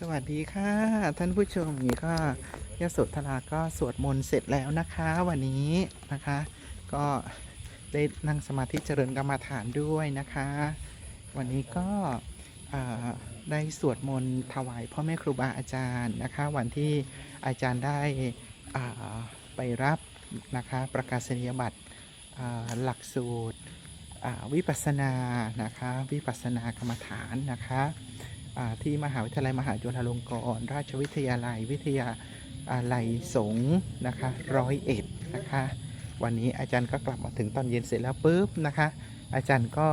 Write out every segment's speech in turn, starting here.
สวัสดีค่ะ ท่านผู้ชมนี่ก็ยโสธราก็สวดมนต์เสร็จแล้วนะคะ วันนี้นะคะ ก็ได้นั่งสมาธิเจริญกรรมฐานด้วยนะคะ วันนี้ก็ได้สวดมนต์ถวายพ่อแม่ครูบาอาจารย์นะคะ วันที่อาจารย์ได้ไปรับนะคะประกาศนียบัตรหลักสูตรวิปัสสนานะคะ วิปัสสนากรรมฐานนะคะ ที่มหาวิทยาลัยมหาจุฬาลงกรณราชวิทยาลัยวิทยาลัยสงฆ์นะคะร้อยเอ็ดนะคะวันนี้อาจารย์ก็กลับมาถึงตอนเย็นเสร็จแล้วปุ๊บนะคะ อาจารย์ก็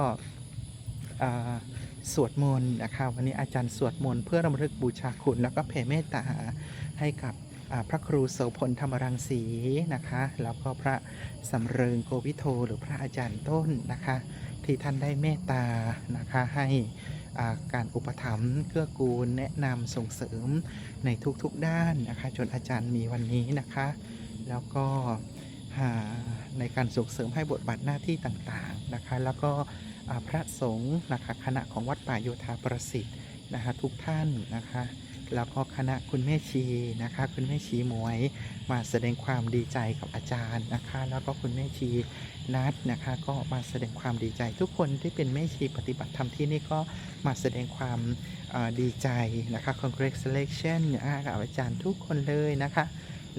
สวดมนต์นะคะวันนี้อาจารย์สวดมนต์เพื่อรำลึกบูชาคุณแล้วก็แผ่เมตตาให้กับพระครูโสพลธรรมรังสีนะคะ แล้วก็พระสำเริงโกวิโทหรือพระอาจารย์ต้นนะคะ ที่ท่านได้เมตตานะคะให้การอุปถัมภ์เกื้อกูลแนะนำส่งเสริมในทุกๆด้านนะคะ จนอาจารย์มีวันนี้นะคะ แล้วก็ในการส่งเสริมให้บทบาทหน้าที่ต่างๆนะคะ แล้วก็พระสงฆ์นะคะคณะของวัดป่าโยธาประสิทธิ์นะคะทุกท่านนะคะ แล้วก็คณะคุณแม่ชีนะคะ คุณแม่ชีหมวยมาแสดงความดีใจกับอาจารย์นะคะ แล้วก็คุณแม่ชีนัดนะคะ ก็มาแสดงความดีใจ ทุกคนที่เป็นแม่ชีปฏิบัติธรรมที่นี่ก็มาแสดงความดีใจนะคะ congratulation อากับอาจารย์ทุกคนเลยนะคะ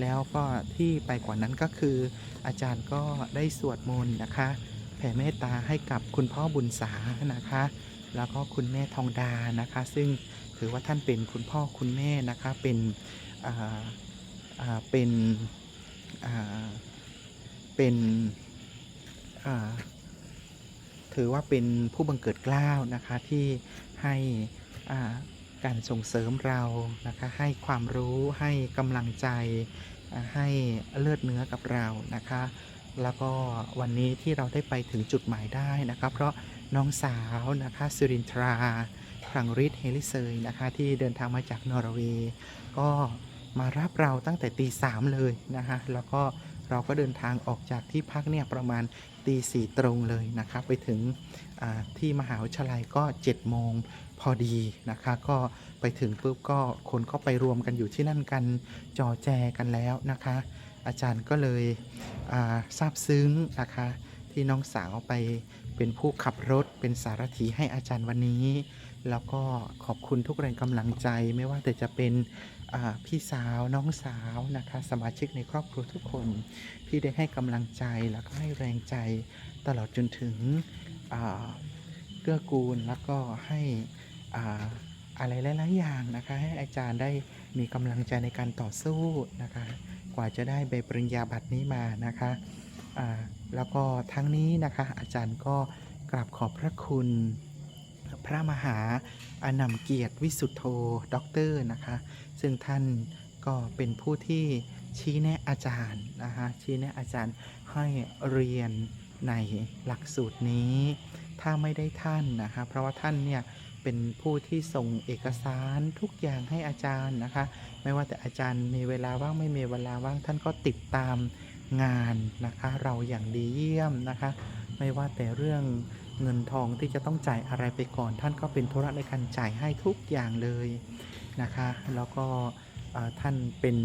แล้วก็ที่ไปกว่านั้นก็คือ อาจารย์ก็ได้สวดมนต์นะคะ แผ่เมตตาให้กับคุณพ่อบุญสานะคะ แล้วก็คุณแม่ทองดานะคะ ซึ่ง ถือว่าท่านเป็นคุณพ่อคุณแม่นะคะ เป็นอ่าเป็นอ่าเป็นอ่าถือว่าเป็นผู้บังเกิดกล้าวนะคะที่ให้การส่งเสริมเรานะคะให้ความรู้ให้กำลังใจให้เลือดเนื้อกับเรานะคะ แล้วก็วันนี้ที่เราได้ไปถึงจุดหมายได้นะคะ เพราะน้องสาวนะคะสุรินทรา พรังฤทธิ์เฮลิเซยนะคะที่เดินทางมาจากนอร์เวย์ก็มารับเราตั้งแต่ตีสามเลยนะคะแล้วก็เราก็เดินทางออกจากที่พักเนี่ยประมาณตีสี่ตรงเลยนะคะไปถึงที่มหาวิทยาลัยก็7จ็ดโมงพอดีนะคะ ก็ไปถึงปุ๊บก็คนก็ไปรวมกันอยู่ที่นั่นกันจอแจกันแล้วนะคะ อาจารย์ก็เลยอ่าซาบซึ้งนะคะที่น้องสาวไป เป็นผู้ขับรถเป็นสารถีให้อาจารย์วันนี้ แล้วก็ขอบคุณทุกแรงกำลังใจ ไม่ว่าแต่จะเป็นพี่สาวน้องสาวนะคะสมาชิกในครอบครัวทุกคนที่ได้ให้กำลังใจแล้วก็ให้แรงใจตลอดจนถึงเกื้อกูลแล้วก็ให้อะไรหลายๆอย่างนะคะให้อาจารย์ได้มีกำลังใจในการต่อสู้นะคะ กว่าจะได้ใบปริญญาบัตรนี้มานะคะ แล้วก็ทั้งนี้นะคะอาจารย์ก็กราบขอบพระคุณ พระมหาอนัมเกียรติวิสุทธโธด็อกเตอร์นะคะ ซึ่งท่านก็เป็นผู้ที่ชี้แนะอาจารย์นะคะชี้แนะอาจารย์ให้เรียนในหลักสูตรนี้ ถ้าไม่ได้ท่านนะคะ เพราะว่าท่านเนี่ยเป็นผู้ที่ส่งเอกสารทุกอย่างให้อาจารย์นะคะ ไม่ว่าแต่อาจารย์มีเวลาว่างไม่มีเวลาว่างท่านก็ติดตาม งานนะคะเราอย่างดีเยี่ยมนะคะ ไม่ว่าแต่เรื่องเงินทองที่จะต้องจ่ายอะไรไปก่อน ท่านก็เป็นธุระในการจ่ายให้ทุกอย่างเลยนะคะ แล้วก็ท่านเป็น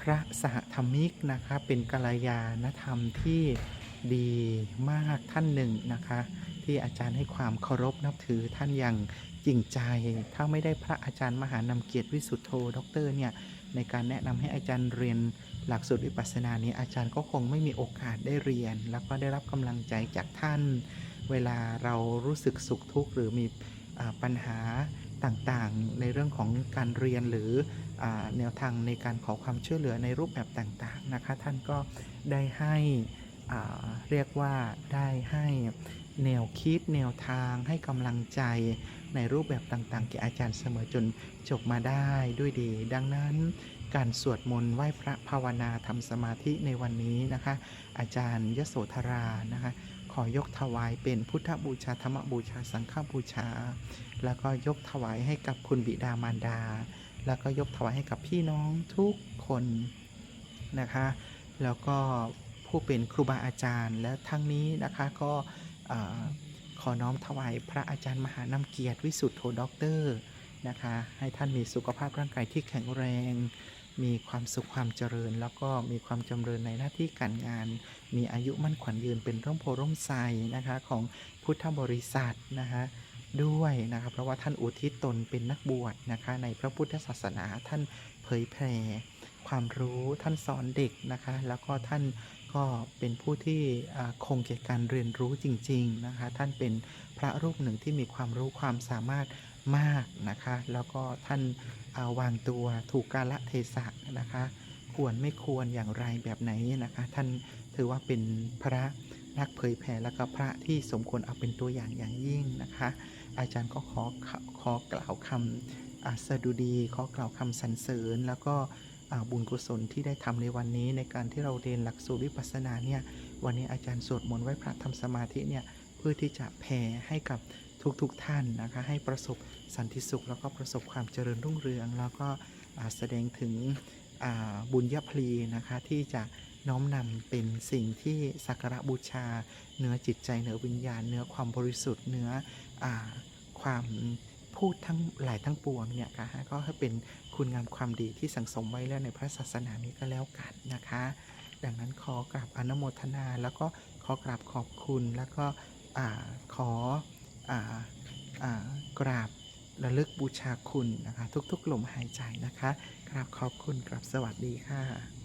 พระสหธรรมิกนะคะเป็นกัลยาณธรรมที่ดีมากท่านหนึ่งนะคะ ที่อาจารย์ให้ความเคารพนับถือท่านอย่างจริงใจ ถ้าไม่ได้พระอาจารย์มหานำเกียรติวิสุทธโธด็อกเตอร์เนี่ย ในการแนะนำให้อาจารย์เรียนหลักสูตรวิปัสสนานี้อาจารย์ก็คงไม่มีโอกาสได้เรียน แล้วก็ได้รับกำลังใจจากท่าน เวลาเรารู้สึกสุขทุกข์หรือมีปัญหาต่างๆ ในเรื่องของการเรียนหรืออแนวทางในการขอความช่วยเหลือในรูปแบบต่างๆนะคะ ท่านก็ได้ให้เรียกว่าได้ให้แนวคิดแนวทางให้กำลังใจ ในรูปแบบต่างๆแก่อาจารย์เสมอจนจบมาได้ด้วยดี ดังนั้นการสวดมนต์ไหว้พระภาวนาทำสมาธิในวันนี้นะคะ อาจารย์ยโสธรานะคะ ขอยกถวายเป็นพุทธบูชาธรรมบูชาสังฆบูชา แล้วก็ยกถวายให้กับคุณบิดามารดา แล้วก็ยกถวายให้กับพี่น้องทุกคนนะคะ แล้วก็ผู้เป็นครูบาอาจารย์และทั้งนี้นะคะก็ ขอน้อมถวายพระอาจารย์มหานำเกียรติวิสุทธโธด็อกเตอร์นะคะ ให้ท่านมีสุขภาพร่างกายที่แข็งแรง มีความสุขความเจริญ แล้วก็มีความจำเริญในหน้าที่การงาน มีอายุมั่นขวัญยืนเป็นร่มโพร่มไทรนะคะของพุทธบริษัทนะคะด้วยนะคะเพราะว่าท่านอุทิศตนเป็นนักบวชนะคะในพระพุทธศาสนาท่านเผยแผ่ ความรู้ท่านสอนเด็กนะคะ แล้วก็ท่านก็เป็นผู้ที่คงแก่การเรียนรู้จริง ๆนะคะ ท่านเป็นพระรูปหนึ่งที่มีความรู้ความสามารถมากนะคะ แล้วก็ท่านาวางตัวถูกกาลเทศะนะคะ ควรไม่ควรอย่างไรแบบไหนนะคะ ท่านถือว่าเป็นพระนักเผยแผ่และก็พระที่สมควรเอาเป็นตัวอย่างอย่างยิ่งนะคะ อาจารย์ก็ขอขอขอกล่าวคำอ่าสดุดีขอกล่าวคำสรรเสริญ แล้วก็ บุญกุศลที่ได้ทำในวันนี้ ในการที่เราเรียนหลักสูตรวิปัสสนาเนี่ยวันนี้อาจารย์สวดมนต์ไหว้พระทำสมาธิเนี่ยเพื่อที่จะแผ่ให้กับทุกๆทท่านนะคะให้ประสบสันติสุข แล้วก็ประสบความเจริญรุ่งเรือง แล้วก็แสดงถึงบุญยพลีนะคะที่จะน้อมนำเป็นสิ่งที่สักการะบูชา เนื้อจิตใจเนื้อวิญญาณ เนื้อความบริสุทธิ์เนืออความ พูดทั้งหลายทั้งปวงเนี่ยค่ะก็ให้เป็นคุณงามความดีที่สังสมไว้แล้วในพระศาสนานี้ก็แล้วกันนะคะ ดังนั้นขอกราบอนุโมทนา แล้วก็ขอกราบขอบคุณแล้วก็ขออกราบระลึกบูชาคุณนะคะ ทุกๆลมหายใจนะคะกราบขอบคุณกราบสวัสดีค่ะ